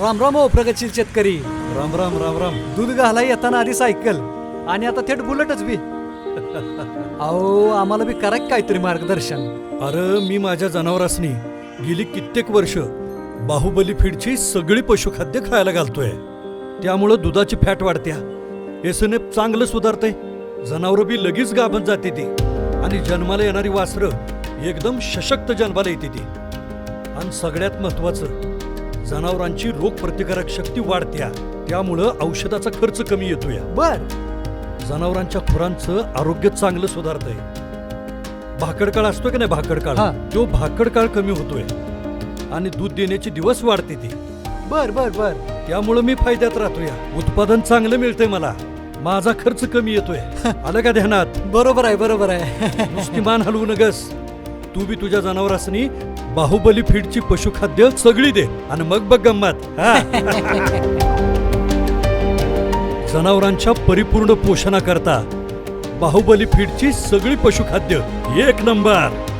राम राम हो प्रगतशील शेतकरी. राम राम राम राम. दूध घाला येताना आधी सायकल. आणि आता थेट बुलेटच बी. अहो आम्हाला बी करा की काहीतरी मार्गदर्शन. अरे मी माझ्या जनावरांसनी गेली कित्येक वर्ष बाहुबली फीडची सगळी पशुखाद्य खायला घालतोय. त्यामुळं दुधाची फॅट वाढत्या. एसने चांगलं सुधारतंय. जनावरं बी लगेच गाभत जाते ती. आणि जन्माला येणारी वासरं एकदम सशक्त जन्माला येते ती. आणि सगळ्यात महत्वाचं जनावरांची रोगप्रतिकारक शक्ती वाढत्या. त्यामुळं औषधाचा खर्च कमी येतोय. बर. जनावरांच्या खुरांचं आरोग्य चांगलं सुधारतंय. भाकडकाळ असतो की नाही भाकडकाळ हा. तो भाकडकाळ कमी होतोय. आणि दूध देण्याचे दिवस वाढते ती. बर बर बर. त्यामुळं मी फायद्यात राहतोय. उत्पादन चांगलं मिळतंय मला. माझा खर्च कमी येतोय. आलं का ध्यानात? बरोबर आहे बरोबर आहे. नुसती मान हलवू नगस. तू बी तुझ्या जनावरांनी बाहुबली फीडची पशुखाद्य सगळी दे. आणि मग बघ गंमत. हा. जनावरांच्या परिपूर्ण पोषणाकरता बाहुबली फीडची सगळी पशुखाद्य एक नंबर.